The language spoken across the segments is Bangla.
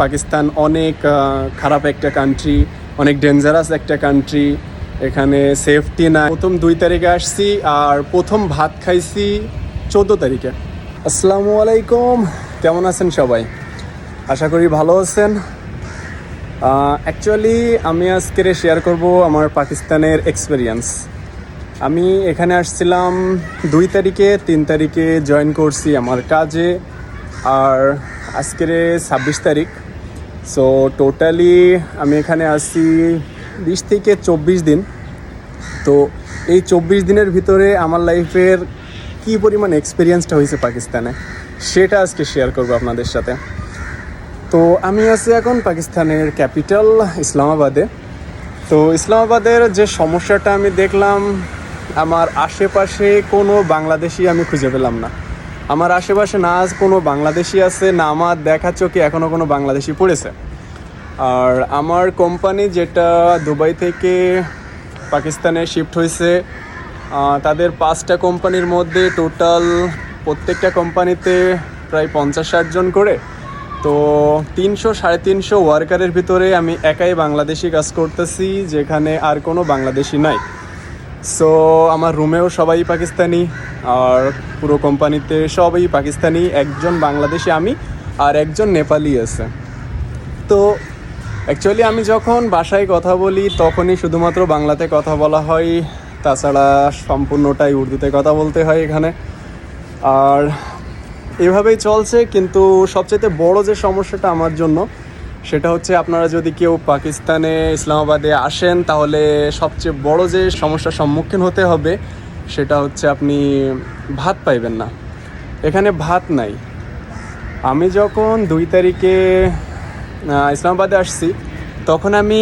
পাকিস্তান অনেক খারাপ একটা কান্ট্রি অনেক ডেঞ্জারাস একটা কান্ট্রি এখানে সেফটি না প্রথম দুই তারিখে আসছি আর প্রথম ভাত খাইছি চোদ্দ তারিখে। আসসালামু আলাইকুম, কেমন আছেন সবাই? আশা করি ভালো আছেন। অ্যাকচুয়ালি আমি আজকে শেয়ার করব আমার পাকিস্তানের এক্সপিরিয়েন্স আমি এখানে আসছিলাম দুই তারিখে, তিন তারিখে জয়েন করছি আমার কাজে। আর আজকের ছাব্বিশ তারিখ। সো টোটালি আমি এখানে আসছি বিশ থেকে চব্বিশ দিন। তো এই চব্বিশ দিনের ভিতরে আমার লাইফের কী পরিমাণ এক্সপিরিয়েন্সটা হয়েছে পাকিস্তানে, সেটা আজকে শেয়ার করব আপনাদের সাথে। তো আমি আছি এখন পাকিস্তানের ক্যাপিটাল ইসলামাবাদে। তো ইসলামাবাদের যে সমস্যাটা আমি দেখলাম, আমার আশেপাশে কোনো বাংলাদেশি আমি খুঁজে পেলাম না। আমার আশেপাশে না আজ কোনো বাংলাদেশি আছে, না আমার দেখা চোখে এখনও কোনো বাংলাদেশি পড়েছে। আর আমার কোম্পানি যেটা দুবাই থেকে পাকিস্তানে শিফট হয়েছে তাদের পাঁচটা কোম্পানির মধ্যে টোটাল প্রত্যেকটা কোম্পানিতে প্রায় পঞ্চাশ ষাট জন করে। তো তিনশো সাড়ে তিনশো ওয়ার্কারের ভিতরে আমি একাই বাংলাদেশি কাজ করতেছি, যেখানে আর কোনো বাংলাদেশি নাই। সো আমার রুমেও সবাই পাকিস্তানি আর পুরো কোম্পানিতে সবাই পাকিস্তানি। একজন বাংলাদেশি আমি আর একজন নেপালি আছে। তো অ্যাকচুয়ালি আমি যখন বাসায় কথা বলি, তখনই শুধুমাত্র বাংলাতে কথা বলা হয়। তাছাড়া সম্পূর্ণটাই উর্দুতে কথা বলতে হয় এখানে। আর এভাবেই চলছে, কিন্তু সবচেয়ে বড় যে সমস্যাটা আমার জন্য সেটা হচ্ছে আপনারা যদি কেউ পাকিস্তানে, ইসলামাবাদে আসেন, তাহলে সবচেয়ে বড় যে সমস্যার সম্মুখীন হতে হবে, সেটা হচ্ছে আপনি ভাত পাইবেন না। এখানে ভাত নাই। আমি যখন দুই তারিখে ইসলামাবাদে আসছি, তখন আমি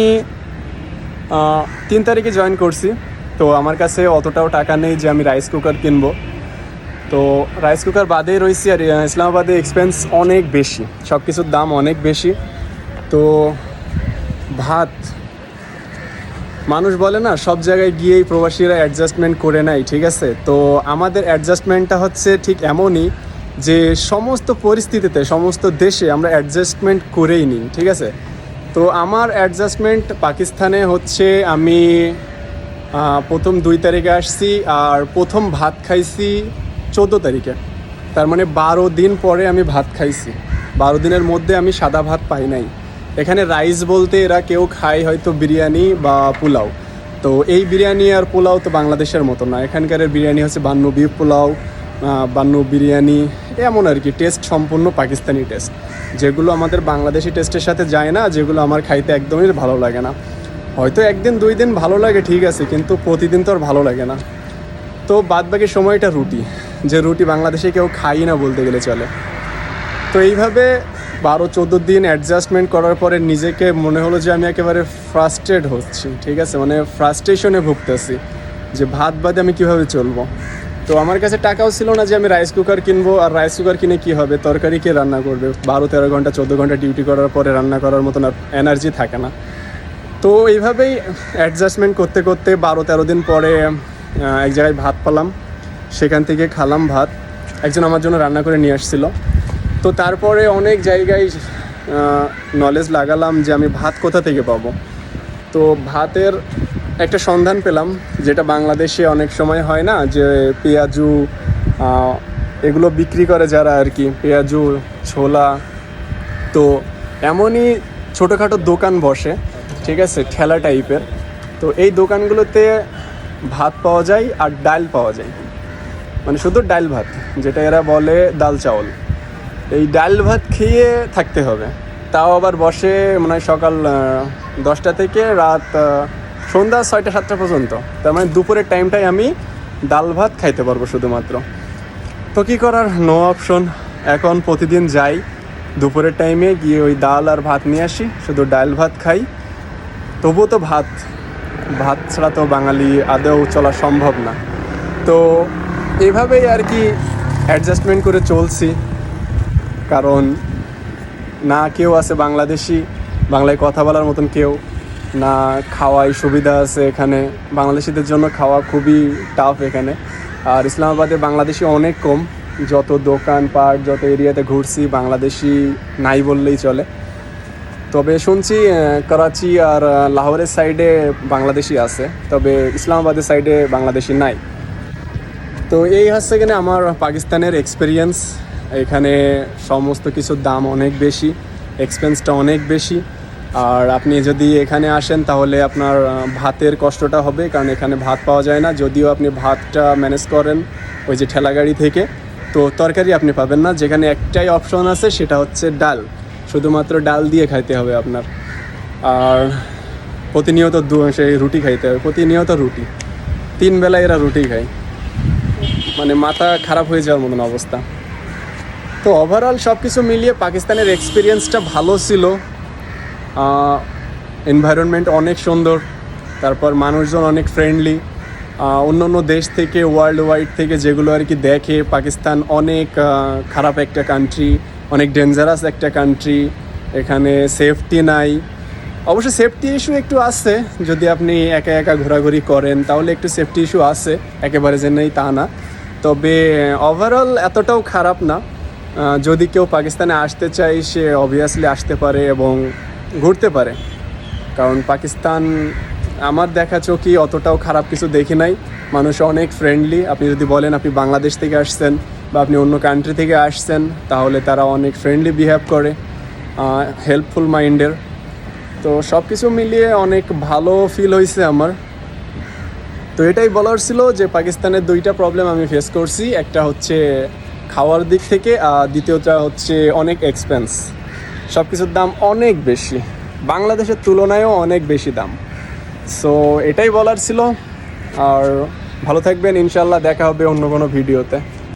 তিন তারিখে জয়েন করছি। তো আমার কাছে অতটাও টাকা নেই যে আমি রাইস কুকার কিনবো। তো রাইস কুকার বাদেই রয়েছি আর ইসলামাবাদে এক্সপেন্স অনেক বেশি সব কিছুর দাম অনেক বেশি। তো ভাত মানুষ বলে না, সব জায়গায় গিয়েই প্রবাসীরা অ্যাডজাস্টমেন্ট করে নেয়, ঠিক আছে? তো আমাদের অ্যাডজাস্টমেন্টটা হচ্ছে ঠিক এমনই যে সমস্ত পরিস্থিতিতে, সমস্ত দেশে আমরা অ্যাডজাস্টমেন্ট করেই নিই, ঠিক আছে? তো আমার অ্যাডজাস্টমেন্ট পাকিস্তানে হচ্ছে আমি প্রথম দুই তারিখে আসছি আর প্রথম ভাত খাইছি চোদ্দ তারিখে। তার মানে বারো দিন পরে আমি ভাত খাইছি। বারো দিনের মধ্যে আমি সাদা ভাত পাই নাই। এখানে রাইস বলতে এরা কেউ খায় হয়তো বিরিয়ানি বা পোলাও। তো এই বিরিয়ানি আর পোলাও তো বাংলাদেশের মতো না। এখানকার বিরিয়ানি হচ্ছে বান্নু বিফ পোলাও বান্নু বিরিয়ানি, এমন আর কি, টেস্ট সম্পূর্ণ পাকিস্তানি টেস্ট। যেগুলো আমাদের বাংলাদেশি টেস্টের সাথে যায় না, যেগুলো আমার খাইতে একদমই ভালো লাগে না। হয়তো একদিন, দুই দিন ভালো লাগে, ঠিক আছে, কিন্তু প্রতিদিন তো আর ভালো লাগে না। তো বাদ বাকি সময়টা রুটি। যে রুটি বাংলাদেশে কেউ খাই না বলতে গেলে চলে। তো এইভাবে বারো চোদ্দ দিন অ্যাডজাস্টমেন্ট করার পরে নিজেকে মনে হলো যে আমি একেবারে ফ্রাস্ট্রেট হচ্ছি, ঠিক আছে? মানে ফ্রাস্ট্রেশনে ভুগতেছি যে ভাত বাদে আমি কীভাবে চলবো? তো আমার কাছে টাকাও ছিল না যে আমি রাইস কুকার কিনবো, আর রাইস কুকার কিনে কি হবে? তরকারি কে রান্না করবে? বারো তেরো ঘণ্টা, চোদ্দ ঘণ্টা ডিউটি করার পরে রান্না করার মতন আর এনার্জি থাকে না। তো এইভাবেই অ্যাডজাস্টমেন্ট করতে করতে বারো তেরো দিন পরে এক জায়গায় ভাত পেলাম। সেখান থেকে খালাম ভাত। একজন আমার জন্য রান্না করে নিয়ে আসছিল। তো তারপরে অনেক জায়গায় নলেজ লাগালাম যে আমি ভাত কোথা থেকে পাবো। তো ভাতের একটা সন্ধান পেলাম, যেটা বাংলাদেশে অনেক সময় হয় না, যে পেঁয়াজু এগুলো বিক্রি করে যারা আর কি, পেঁয়াজু, ছোলা। তো এমনই ছোটোখাটো দোকান বসে, ঠিক আছে, ঠেলা টাইপের। তো এই দোকানগুলোতে ভাত পাওয়া যায় আর ডাল পাওয়া যায়। মানে শুধু ডাল ভাত, যেটা এরা বলে ডাল চাউল। এই ডাল ভাত খেয়ে থাকতে হবে। তাও আবার বসে মানে সকাল দশটা থেকে রাত সন্ধ্যা ছয়টা, সাতটা পর্যন্ত। তার মানে দুপুরের টাইমটাই আমি ডাল ভাত খাইতে পারব শুধুমাত্র। তো কী করার? নো অপশন এখন প্রতিদিন যাই। দুপুরের টাইমে গিয়ে ওই ডাল আর ভাত নিয়ে আসি। শুধু ডাল ভাত খাই। তবুও তো ভাত। ভাত ছাড়া তো বাঙালি আদেও চলা সম্ভব না। তো এভাবেই আর কি অ্যাডজাস্টমেন্ট করে চলছি। কারণ না কেউ আছে বাংলাদেশি, বাংলায় কথা বলার মতন কেউ, না খাওয়াই সুবিধা আছে এখানে। বাংলাদেশিদের জন্য খাওয়া খুবই টাফ এখানে। আর ইসলামাবাদে বাংলাদেশি অনেক কম। যত দোকান পাট যত এরিয়াতে ঘুরছি, বাংলাদেশি নাই বললেই চলে। তবে শুনছি করাচি আর লাহোরের সাইডে বাংলাদেশি আছে, তবে ইসলামাবাদের সাইডে বাংলাদেশি নাই। তো এই হচ্ছে কিনা আমার পাকিস্তানের এক্সপিরিয়েন্স এখানে সমস্ত কিছুর দাম অনেক বেশি এক্সপেন্সটা অনেক বেশি। আর আপনি যদি এখানে আসেন তাহলে আপনার ভাতের কষ্টটা হবে, কারণ এখানে ভাত পাওয়া যায় না। যদিও আপনি ভাতটা ম্যানেজ করেন ওই যে ঠেলাগাড়ি থেকে, তো তরকারি আপনি পাবেন না। যেখানে একটাই অপশন আছে, সেটা হচ্ছে ডাল। শুধুমাত্র ডাল দিয়ে খাইতে হবে আপনার। আর প্রতিনিয়ত দু- সেই রুটি খাইতে হবে, প্রতিনিয়ত রুটি। তিন বেলা এরা রুটি খায়। মানে মাথা খারাপ হয়ে যাওয়ার মতন অবস্থা। তো ওভারঅল সব কিছু মিলিয়ে পাকিস্তানের এক্সপিরিয়েন্সটা ভালো ছিল। এনভায়রনমেন্ট অনেক সুন্দর, তারপর মানুষজন অনেক ফ্রেন্ডলি অন্য অন্য দেশ থেকে ওয়ার্ল্ড ওয়াইড থেকে যেগুলো আর কি দেখে পাকিস্তান অনেক খারাপ একটা কান্ট্রি অনেক ডেঞ্জারাস একটা কান্ট্রি এখানে সেফটি নাই। অবশ্য সেফটি ইস্যু একটু আছে, যদি আপনি একা একা ঘোরাঘুরি করেন, তাহলে একটু সেফটি ইস্যু আছে, একেবারে যে নেই তা না। তবে ওভারঅল এতটাও খারাপ না। যদি কেউ পাকিস্তানে আসতে চায়, সে অবভিয়াসলি আসতে পারে এবং ঘুরতে পারে। কারণ পাকিস্তান, আমার দেখা চোখে অতটাও খারাপ কিছু দেখি নাই। মানুষ অনেক ফ্রেন্ডলি আপনি যদি বলেন, আপনি বাংলাদেশ থেকে আসছেন বা আপনি অন্য কান্ট্রি থেকে আসছেন, তাহলে তারা অনেক ফ্রেন্ডলি বিহেভ করে হেল্পফুল মাইন্ডের তো সব কিছু মিলিয়ে অনেক ভালো ফিল হয়েছে আমার। তো এটাই বলার ছিল যে, পাকিস্তানের দুইটা প্রবলেম আমি ফেস করছি। একটা হচ্ছে খাওয়ার দিক থেকে আর দ্বিতীয়টা হচ্ছে অনেক এক্সপেন্স সব কিছুর দাম অনেক বেশি। বাংলাদেশের তুলনায়ও অনেক বেশি দাম। সো এটাই বলার ছিল। আর ভালো থাকবেন। ইনশাল্লাহ দেখা হবে অন্য কোনো ভিডিওতে।